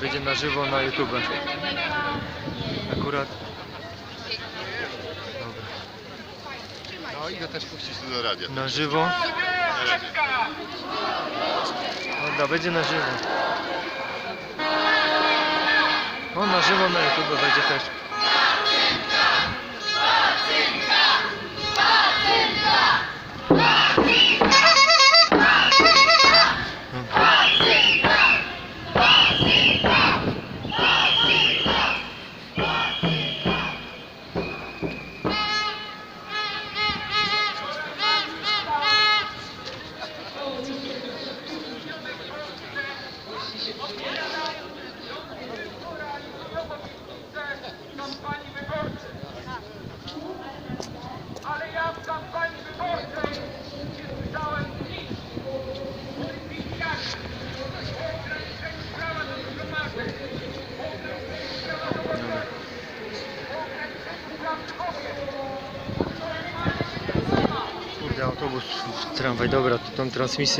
będzie na żywo na YouTube. Akurat. Dobra. No i go też puścisz tu do radia. Na żywo. Dobra, będzie na żywo. O, na żywo na YouTube będzie też. Autobus, tramwaj, dobra, to tą transmisję